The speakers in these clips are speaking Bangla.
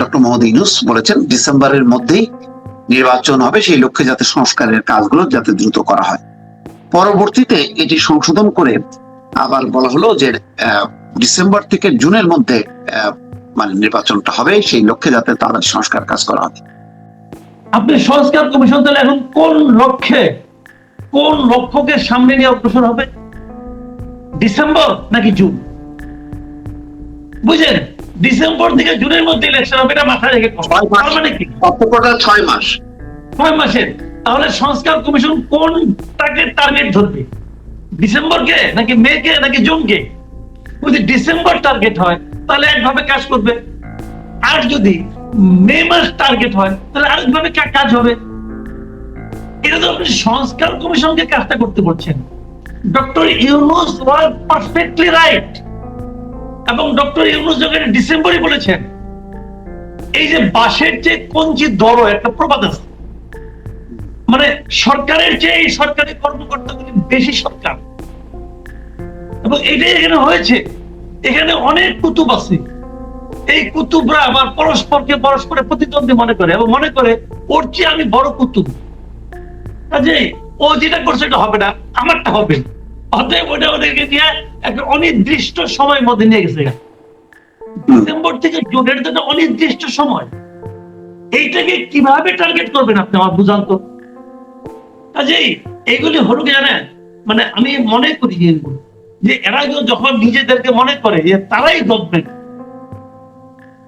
ডক্টর মোহাম্মদ ইউনুস বলেছেন, ডিসেম্বরের মধ্যেই নির্বাচন হবে, সেই লক্ষ্যে যাতে সংস্কারের কাজগুলো যাতে দ্রুত করা হয়। পরবর্তীতে এটি সংশোধন করে আবার বলা হলো যে ডিসেম্বর থেকে জুনের মধ্যে মানে নির্বাচনটা হবে, সেই লক্ষ্যে যাতে তাদের সংস্কার কাজ করা হবে আপনি সংস্কার কমিশন তাহলে এখন কোন লক্ষ্যে, কোন লক্ষ্যকে সামনে নিয়ে অগ্রসর হবে? ডিসেম্বর নাকি জুন? বুঝলেন? ডিসেম্বর থেকে জুনের মধ্যে ইলেকশন হবে এটা মাথায় রেখে মানে কি? ছয় মাস। ছয় মাসের। তাহলে সংস্কার কমিশন কোনটাকে টার্গেট ধরবে? ডিসেম্বরকে নাকি মে কে নাকি জুনকে? যদি ডিসেম্বর টার্গেট হয় তাহলে একভাবে কাজ করবে। আর যদি মে মাস টার্গেট হয় তাহলে আরেকভাবে কাজ হবে। এটা তো আপনি সংস্কার কমিশনকে কাজটা করতে বলছেন। Doctor Yunus was perfectly right এবং ডক্টর ইউনুস যখন ডিসেম্বরই বলেছেন, এই যে বাসের যে কঞ্চি দর একটা প্রবাদ আছে। মানে সরকারের চেয়ে এই সরকারি কর্মকর্তাগুলি বেশি সরকার। এবং এটাই এখানে হয়েছে। এখানে অনেক কুতুব আছে। এই কুতুবরা আবার পরস্পরকে পরস্পরের প্রতিদ্বন্দ্বী মনে করে এবং মনে করে, ওর চেয়ে আমি বড় কুতুব। কাজে ও যেটা করছে, এটা হবে না, আমারটা হবে অতএব ওটা ওদেরকে দিয়ে একটা অনির্দিষ্ট সময়ের মধ্যে নিয়ে গেছে। ডিসেম্বর থেকে জুনের জন্য অনির্দিষ্ট সময়। এইটাকে কীভাবে টার্গেট করবেন আপনি আমার বুঝান তো? কাজেই এইগুলি হলো কি জানেন? মানে আমি মনে করি যে এরা যে যখন নিজেদেরকে মনে করে যে তারাই গভর্নমেন্ট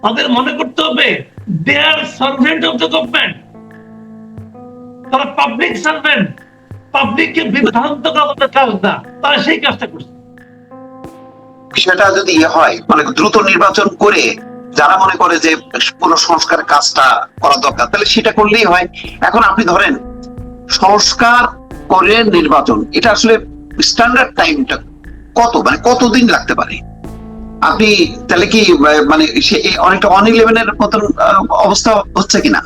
তাদের মনে করতে হবে they are servant of the government তারা পাবলিক সার্ভেন্ট পাবলিককে বিভ্রান্ত কাজ না তারা সেই কাজটা করছে। বিষয়টা যদি ইয়ে হয় মানে দ্রুত নির্বাচন করে যারা মনে করে যে পুরো সংস্কার কাজটা করা দরকার, তাহলে সেটা করলেই হয়। এখন আপনি ধরেন, সংস্কার করে নির্বাচন, এটা আসলে স্ট্যান্ডার্ড টাইমটা কত? মানে কতদিন লাগতে পারে? আপনি তাহলে কি মানে অনেকটা ওয়ান ইলেভেনের মতন অবস্থা হচ্ছে কিনা?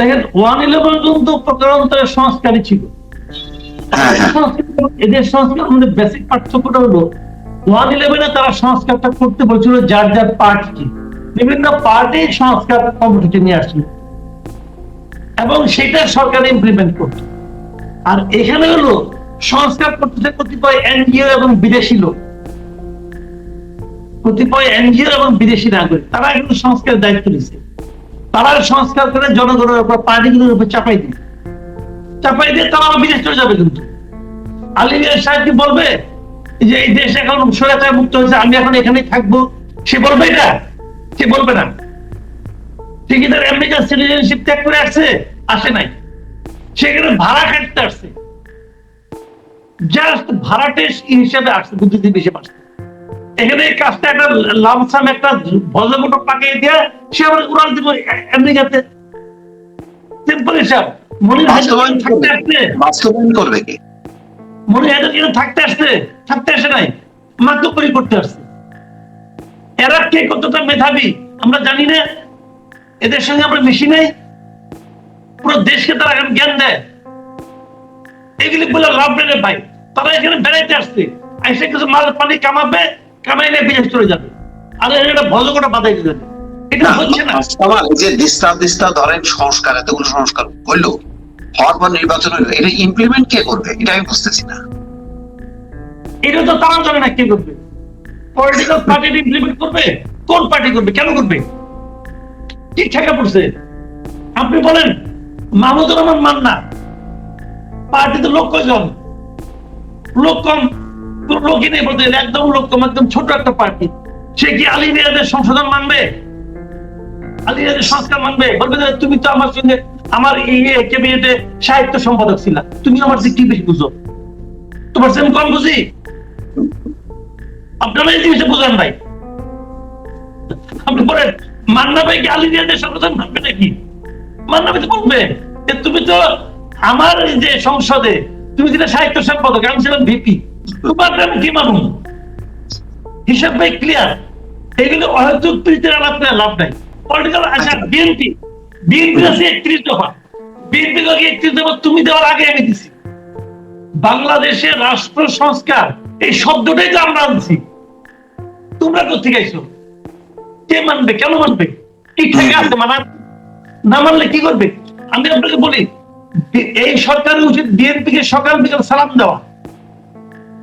দেখেন ওয়ান ইলেভেন কিন্তু প্রকারান্তরে সংস্কারই ছিল। হ্যাঁ, হ্যাঁ। এদের সংস্কার আমাদের বেসিক পার্থক্যটা হলো ওয়ান ইলেভেনে তারা সংস্কারটা করতে বলছিল যার যার পার্টি বিভিন্ন পার্টি সংস্কার কমিটিতে নিয়ে আসছিল। এবং সেটা সরকার ইমপ্লিমেন্ট করত। আর এখানে হলো সংস্কার করতেছে কতিপয় এনজিও এবং বিদেশি লোক। কতিপয় এনজিও এবং বিদেশি নাগরিক তারা এখন সংস্কারের দায়িত্ব নিচ্ছে তারা সংস্কার করে জনগণের উপর পার্টিগুলোর উপর চাপাই দিয়ে চাপাই দিয়ে তারা বিদেশ চলে যাবে কিন্তু। আলিমিয়া সাহেব কি বলবে? যে এই দেশ এখন স্বৈরাচার মুক্ত হয়েছে, আমি এখন এখানেই থাকব। সে বলবে এটা সে বলবে না। কি তার আমেরিকান সিটিজেনশিপ ত্যাগ করে আসছে, আসে নাই। সেখানে ভাড়া কাটতে আসছে। জাস্ট ভাড়াটে হিসেবে আসছে, বুদ্ধিজীবী হিসেবে আসছে। এখানে এই কাজটা একটা লামসাম একটা পাকিয়ে দিয়ে সে আবার উড়াল দিব আমেরিকাতে। সিম্পল হিসাব মনে বাস্তবায়ন থাকতে আসছে বাস্তবায়ন করবে কি? মনে হয় কিন্তু থাকতে আসছে থাকতে আসে নাই। করতে আসছে। এরা কে? কতটা মেধাবী? আমরা জানি না। এদের সঙ্গে আমরা মিশি নাই। পুরো দেশকে তারা এখন জ্ঞান দেয়। এগুলি বলে লাভ নেই ভাই। তারা এখানে বেড়াইতে আসছে। এসে কিছু মাল পানি কামাবে। কামাই নিয়ে বিদেশ চলে যাবে। আর এটা ভজকটা বাধাই দিতে এটা হচ্ছে না। যে দিস্তা দিস্তা ধরেন সংস্কার এতগুলো সংস্কার হইল হওয়ার পর নির্বাচন হইল এটা ইমপ্লিমেন্ট কে করবে? এটা আমি বুঝতেছি না। এটা তো তারা জানে না কে করবে। পলিটিক্যাল পার্টি ইমপ্লিমেন্ট করবে? কোন পার্টি করবে? কেন করবে? কি ঠেকা পড়ছে? আপনি বলেন মাহমুদুর রহমান মান্না পার্টিতে লোক কয়জন? লোক কম। কোনো নেই বলতে একদম একদম ছোট একটা পার্টি। সে কি আলী সংশোধন মানবে? আলী সংস্কার মানবে? বলবে তুমি তো আমার সঙ্গে, আমার ইয়ে ক্যাবিনেটে সাহিত্য সম্পাদক তুমি আমার কি বেশি বুঝো। তোমার কম বুঝি? আপনারা এই জিনিসটা বুঝেন ভাই আপনি বলেন মান্না ভাই কি আলী রিয়াদের সংশোধন মানবে নাকি? মান্না ভাই তো বলবে তুমি তো আমার যে সংসদে, তুমি যেটা সাহিত্য সম্পাদক, আমি ছিলাম ভিপি মানুষ হিসাব ভাই ক্লিয়ার এগুলো অহেতুক প্রীতির আলাপ করে লাভ নাই। পলিটিক্যাল আচ্ছা বিএনপি। বিএনপি আছে একত্রিশ দফা। বিএনপি একত্রিশ দফা? তুমি দেওয়ার আগে আমি দিছি। বাংলাদেশের রাষ্ট্র সংস্কার, এই শব্দটাই তো আমরা আনছি। তোমরা কোথেকে আইছো? কে মানবে? কেন মানবে? ঠিকঠাক আছে, মানা না মানলে কি করবে? আমি আপনাকে বলি, এই সরকারের উচিত বিএনপি কে সকাল বিকাল সালাম দেওয়া।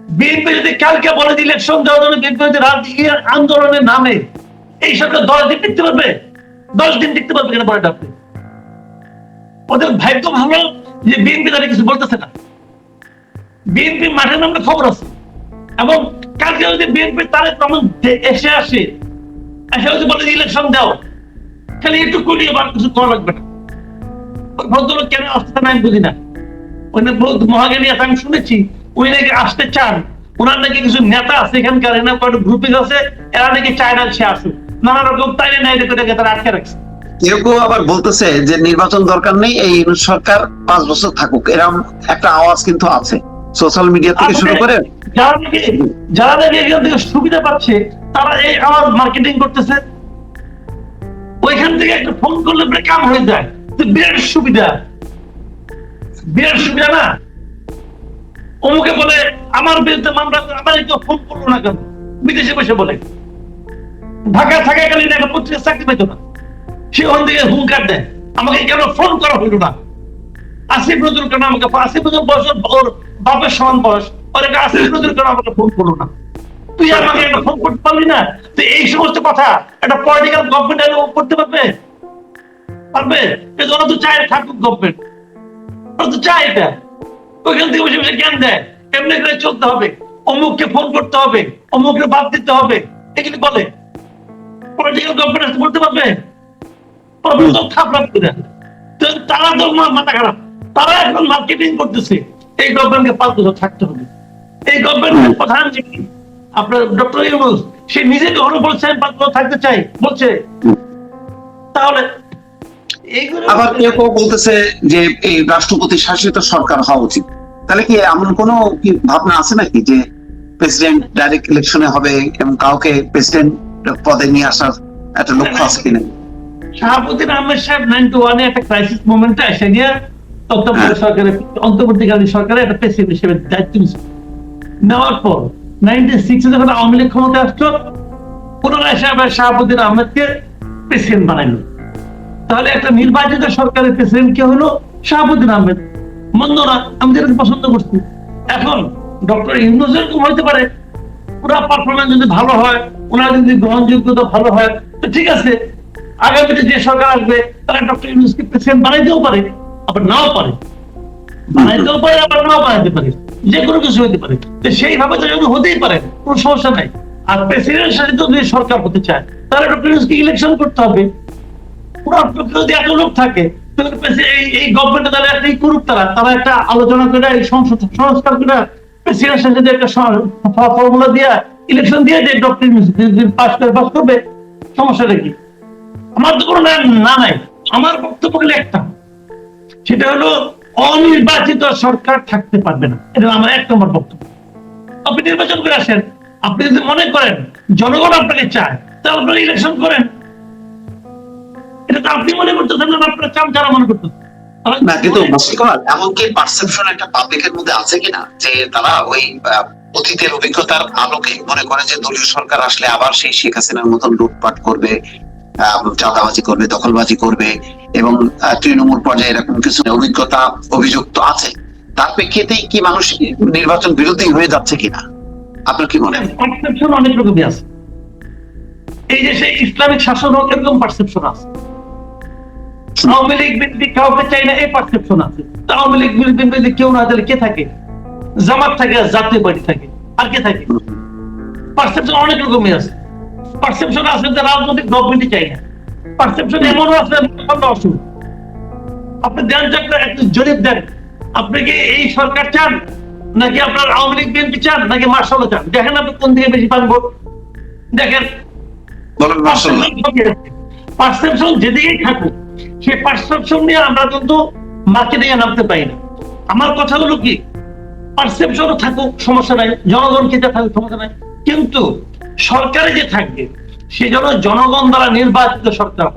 বিএনপি কালকে বলে যে ইলেকশন দেওয়ার জন্য বিএনপি যদি রাজনীতি আন্দোলনের নামে এই সরকার দশ দিন টিকতে পারবে? দশ দিন টিকতে পারবে কেন পরে আপনি? ওদের ভাগ্য ভালো যে বিএনপি তাদের কিছু বলতেছে না। বিএনপি মাঠের নামে খবর আছে। এবং কালকে যদি বিএনপি তারেক রহমান দে- এসে আসে, এসে যদি বলে ইলেকশন দাও খালি একটু করিয়ে আর কিছু করা লাগবে না। ভদ্রলোক কেন আসতে না আমি বুঝি না। ওই মহাজ্ঞানী আছে, আমি শুনেছি। উনি নাকি আসতে চান? ওনার নাকি কিছু নেতা আছে এখানকার এখানে গ্রুপিং আছে এরা নাকি চায় না সে আসুক। নানা রকম নাই রেখে রেখে তারা আটকে রাখছে। কেউ কেউ আবার বলতেছে যে নির্বাচন দরকার নেই এই সরকার পাঁচ বছর থাকুক। এরকম একটা আওয়াজ কিন্তু আছে। সোশ্যাল মিডিয়া থেকে শুরু করে যারা নাকি যারা নাকি এখান থেকে সুবিধা পাচ্ছে তারা এই আওয়াজ মার্কেটিং করতেছে। ওইখান থেকে একটা ফোন করলে কাম হয়ে যায়। বিরাট সুবিধা। বিরাট সুবিধা না? অমুকে বলে, আমার বিরুদ্ধে মামলা আমার কেউ ফোন করল না কেন? বিদেশে বসে বলে ঢাকা থাকাকালীন একটা পত্রিকা চাকরি পেত না। সে ওখান থেকে হুঙ্কার দেয়। আমাকে কেন ফোন করা হইল না? আসিফ নজরুল কেন আমাকে আসিফ নজরুল বয়স ওর বাপের সমান বয়স। ওর একটা আসিফ নজরুল কেন আমাকে ফোন করল না? তুই আমাকে একটা ফোন করতে পারলি না? তো এই সমস্ত কথা একটা পলিটিক্যাল গভর্নমেন্ট করতে পারবে? পারবে? ওরা তো চায় থাকুক গভর্নমেন্ট তো চায় এটা। ওইখান থেকে বসে বসে জ্ঞান দেয়। এমনি করে চলতে হবে? অমুককে ফোন করতে হবে, অমুককে বাদ দিতে হবে। এগুলি বলে? পলিটিক্যাল গভর্নমেন্ট বলতে পারবে? তো খারাপ করে তারা তো মাথা খারাপ। তারা এখন মার্কেটিং করতেছে। এই গভর্নমেন্টকে পাঁচ বছর থাকতে হবে। এই গভর্নমেন্টের প্রধান যিনি আপনার ডক্টর ইউনুস, সে নিজে কখনো বলছে? আমি পাঁচ থাকতে চাই। বলছে। তাহলে আবার কেউ কেউ বলতেছে যে এই রাষ্ট্রপতি শাসিত সরকার হওয়া উচিত। তাহলে কি এমন কোনো কি ভাবনা আছে নাকি যে প্রেসিডেন্ট ডাইরেক্ট ইলেকশনে হবে এবং কাউকে প্রেসিডেন্ট পদে নিয়ে আসার একটা লক্ষ্য আছে কিনা? শাহাবুদ্দিন আহমেদ সাহেব নাইনটি ওয়ানে একটা ক্রাইসিস মোমেন্টে এসে তত্ত্বাবধায়ক সরকারের অন্তর্বর্তীকালীন সরকারের একটা প্রেসিডেন্ট হিসেবে দায়িত্ব নেওয়ার পর নাইনটি সিক্সে যখন আওয়ামী লীগ ক্ষমতা আসলো পুনরায় সাহেব শাহাবুদ্দিন আহমেদকে প্রেসিডেন্ট বানাইলো। তাহলে একটা নির্বাচিত সরকারের প্রেসিডেন্ট কে হলো শাহাবুদ্দিন আহমেদ। মন্দ না আমি যেটাকে পছন্দ করছি। এখন ডক্টর ইউনুস এরকম হইতে পারে পুরা পারফরমেন্স যদি ভালো হয়, ওনার যদি গ্রহণযোগ্যতা ভালো হয়, তো ঠিক আছে। আগামীতে যে সরকার আসবে তারা ডক্টর ইউনুসকে প্রেসিডেন্ট বানাইতেও পারে, আবার নাও পারে। বানাইতেও পারে, আবার নাও বানাইতে পারে। যে কোনো কিছু হতে পারে। তো সেইভাবে তো যদি হতেই পারে, কোনো সমস্যা নাই। আর প্রেসিডেন্ট শাসিত যদি সরকার হতে চায়, তাহলে ডক্টর ইউনুসকে ইলেকশন করতে হবে। পুরো যদি এত লোক থাকে আমার তো না আমার বক্তব্য একটা। সেটা হলো, অনির্বাচিত সরকার থাকতে পারবে না। এটা আমার এক নম্বর বক্তব্য। আপনি নির্বাচন করে আসেন। আপনি যদি মনে করেন, জনগণ আপনাকে চায়, তাহলে আপনারা ইলেকশন করেন। এটা তো আপনি মনে করতেছেন না আপনার মনে করতেছেন না কিন্তু এমনকি পারসেপশন একটা পাবলিকের মধ্যে আছে কিনা যে তারা ওই অতীতের অভিজ্ঞতার আলোকে মনে করে যে দলীয় সরকার আসলে আবার সেই শেখ হাসিনার মতন লুটপাট করবে চাঁদাবাজি করবে দখলবাজি করবে এবং তৃণমূল পর্যায়ে এরকম কিছু অভিজ্ঞতা অভিযুক্ত আছে। তার প্রেক্ষিতেই কি মানুষ নির্বাচন বিরোধী হয়ে যাচ্ছে কিনা? আপনার কি মনে হয়? পারসেপশন অনেক রকমই আছে। এই যে সেই ইসলামিক শাসন হোক এরকম পারসেপশন আছে। আওয়ামী লীগ কাউকে চাই না এই পারসেপশন আছে। আওয়ামী লীগ বিএনপি কেউ না তাহলে কে থাকে? জামাত থাকে আর জাতীয় পার্টি থাকে। আর কে থাকে? পারসেপশন অনেক আছে। পারসেপশন আছে যে রাজনৈতিক গভর্নমেন্টই চাই না। পারসেপশন এমনও আছে আপনি দেন একটা জরিপ দেন। আপনি কি এই সরকার চান? নাকি আপনার আওয়ামী লীগ বিএনপি চান? নাকি মার্শাল চান? দেখেন আপনি কোন দিকে বেশি পান ভোট। দেখেন। পারসেপশন যেদিকেই থাকুক সেই পারসেপশন নিয়ে আমরা কিন্তু মার্কেটিং নামতে পারি না। আমার কথা হলো কি? পারসেপশনও থাকুক সমস্যা নাই। জনগণ খেতে থাকুক সমস্যা নাই। কিন্তু সরকারে যে থাকবে সে যেন জনগণ দ্বারা নির্বাচিত সরকার।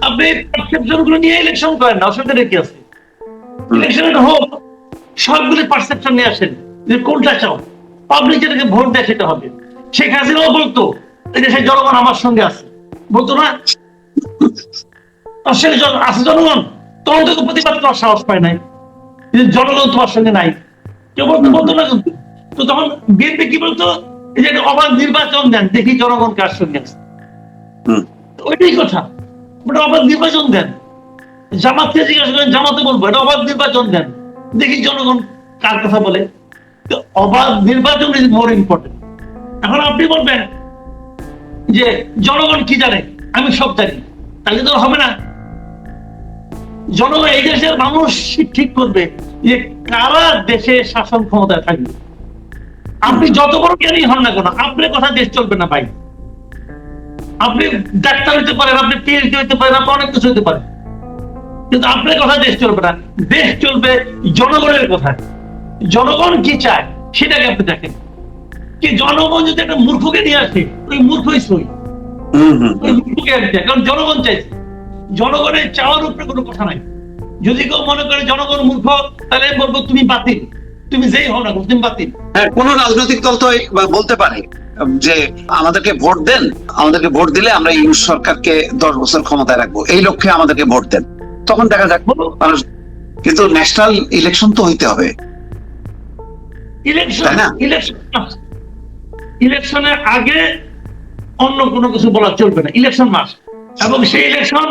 আপনি পারসেপশনগুলো নিয়ে ইলেকশন করেন না অসুবিধা কি আছে? ইলেকশন হোক সবগুলি পারসেপশন নিয়ে আসেন। যে কোনটা চাও? পাবলিক যেটাকে ভোট দেয় সেটা হবে। শেখ হাসিনাও বলতো এই দেশের জনগণ আমার সঙ্গে আছে। বলতো না? জন- আছে জনগণ। তখন তো প্রতিবাদ করার সাহস পায় নাই। জনগণ তোমার সঙ্গে নাই। কেউ বলতে বলতো না কিন্তু। তো তখন বিএনপি কি বলতো? এই যে অবাধ নির্বাচন দেন দেখি জনগণ কার সঙ্গে আছে। ওইটাই কথা। ওটা অবাধ নির্বাচন দেন। জামাতকে জিজ্ঞাসা করেন জামাতে বলব এটা অবাধ নির্বাচন দেন। দেখি জনগণ কার কথা বলে। অবাধ নির্বাচন ইজ মোর ইম্পর্টেন্ট এখন আপনি বলবেন যে জনগণ কি জানে? আমি সব জানি। তাহলে তো হবে না। জনগণ এই দেশের মানুষ ঠিক করবে যে কারা দেশে শাসন ক্ষমতায় থাকবে। আপনি যত বড় জ্ঞানী হন না কেন আপনার কথা দেশ চলবে না ভাই। আপনি ডাক্তার হইতে পারেন আপনি পিএইচডি হইতে পারেন আপনি অনেক কিছু হইতে পারেন। কিন্তু আপনার কথা দেশ চলবে না দেশ চলবে জনগণের কথা। জনগণ কি চায় সেটাকে আপনি দেখেন। কি জনগণ যদি একটা মূর্খকে নিয়ে আসে ওই মূর্খই সই। ওই মূর্খকে। কারণ জনগণ চাইছে। জনগণের চাওয়ার উপরে কোনো কথা নাই। যদি কেউ মনে করে জনগণ মূর্খ তাহলে আমি বলব তুমি বাতিল। তুমি যেই হও না তুমি বাতিল। হ্যাঁ কোন রাজনৈতিক দল তো বলতে পারে যে আমাদেরকে ভোট দেন আমাদেরকে ভোট দিলে আমরা ইউনুস সরকারকে দশ বছর ক্ষমতায় রাখব। এই লক্ষ্যে আমাদেরকে ভোট দেন। তখন দেখা যাক মানুষ কিন্তু ন্যাশনাল ইলেকশন তো হইতে হবে। ইলেকশন? ইলেকশন ইলেকশনের আগে অন্য কোনো কিছু বলা চলবে না। ইলেকশন মাস। এবং সেই ইলেকশন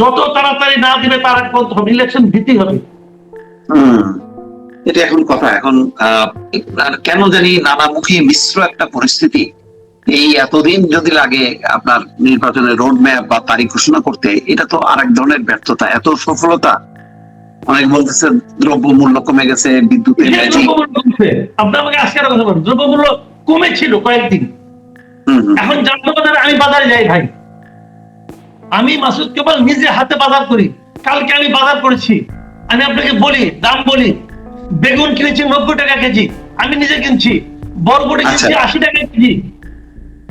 যত তাড়াতাড়ি না দিবে তার আগ হবে ইলেকশন দিতেই হবে। এটা এখন কথা। এখন কেন জানি নানামুখী মিশ্র একটা পরিস্থিতি। এই এতদিন যদি লাগে আপনার নির্বাচনের রোড ম্যাপ বা তারিখ ঘোষণা করতে এটা তো আরেক ধরনের ব্যর্থতা। এত সফলতা অনেক বলতেছে দ্রব্য মূল্য কমে গেছে বিদ্যুতের ম্যাজিক আপনি আমাকে আজকে কথা বলেন। দ্রব্যমূল্য কমেছিল কয়েকদিন। এখন জানতে আমি বাজারে যাই ভাই। আমি মাসুদ কেবল নিজে হাতে বাজার করি। কালকে আমি বাজার করেছি। আমি আপনাকে বলি দাম বলি। বেগুন কিনেছি নব্বই টাকা কেজি। আমি নিজে কিনছি। বরবটি আচ্ছা। কিনছি আশি টাকা কেজি।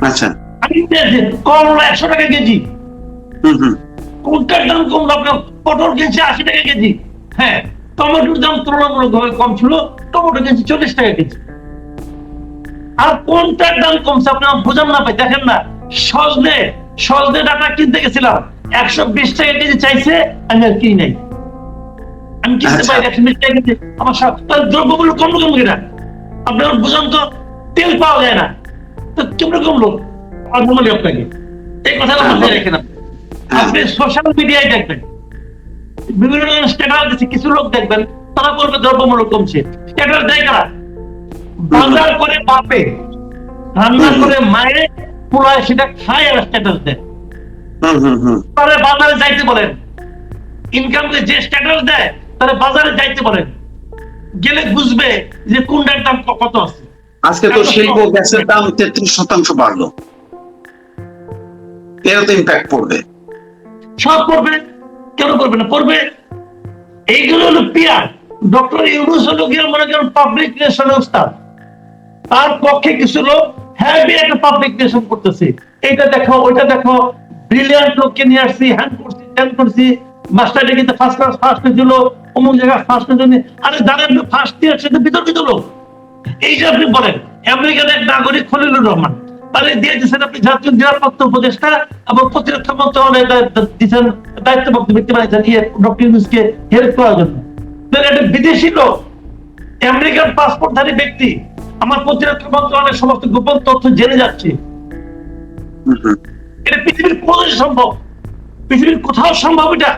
আচ্ছা। আমি করলা একশো টাকা কেজি। কোনটার দাম কম? আপনার পটল কিনছি আশি টাকা কেজি। হ্যাঁ টমেটোর দাম তুলনামূলকভাবে কম ছিল। টমেটো কিনছি চল্লিশ টাকা কেজি। আর কোনটার দাম কমছে? আপনি বোঝান না পাই দেখেন না। সজনে সজনে ডাটা কিনতে গেছিলাম। একশো বিশ টাকা কেজি চাইছে আমি আর কিনি নাই। আমি কিনতে আচ্ছা। পারি একশো বিশ টাকা কেজি। আমার সব দ্রব্যমূল্য কমলো কেমন কিনা। আপনি আমার তো তেল পাওয়া যায় না। তো কেমন কমলো আপনাকে এই কথাটা হ্যাঁ, মাথায় রেখে না আপনি সোশ্যাল মিডিয়ায় দেখবেন। বিভিন্ন ধরনের স্ট্যাটাস দিচ্ছে কিছু লোক দেখবেন তারা বলবে দ্রব্যমূল্য কমছে। স্ট্যাটাস দেয় কারা? বাজার করে বাপে রান্না করে মায়ে পোলায় সেটা খায় আর স্ট্যাটাস দেয় তারা বাজারে যাইতে বলেন। ইনকাম যে স্ট্যাটাস দেয় তারা বাজারে যাইতে বলেন। গেলে বুঝবে যে কোনটার দাম কত আছে। আজকে তো শিল্প গ্যাসের দাম তেত্রিশ শতাংশ বাড়লো। এরও তো ইম্প্যাক্ট পড়বে। সব পড়বে? কেন পড়বে না? পড়বে এইগুলো হলো পিয়ার ডক্টর ইউনুস হলো গিয়ে মনে করেন পাবলিক রিলেশনের উস্তাদ তার পক্ষে কিছু লোক হ্যাভি একটা পাবলিক রিলেশন করতেছে। এইটা দেখো, ওইটা দেখো। ব্রিলিয়ান্ট নিয়ে আসছি হ্যান্ড করছি করছি। মাস্টার ডিগ্রিতে ফার্স্ট ক্লাস ফার্স্ট অমুক জায়গায় ফার্স্ট আরে ফার্স্ট সেটা বিতর্কিত লোক। এই যে আপনি বলেন, আমেরিকার এক নাগরিক খলিলুর রহমান তাহলে দিয়ে দিয়েছেন আপনি জাতীয় নিরাপত্তা উপদেষ্টা এবং প্রতিরক্ষা মন্ত্রণালয়ের দায়িত্ব দিয়েছেন, দায়িত্বপ্রাপ্ত ব্যক্তি বানিয়েছেন ইয়ে ডক্টর ইউনুসকে হেল্প করার জন্য। একটা বিদেশি লোক, আমেরিকার পাসপোর্টধারী ব্যক্তি আমার প্রতিরক্ষা মন্ত্রণালয়ের সমস্ত গোপন তথ্য জেনে যাচ্ছে। এটা পৃথিবীর কোথায় সম্ভব? পৃথিবীর কোথাও সম্ভব এটা?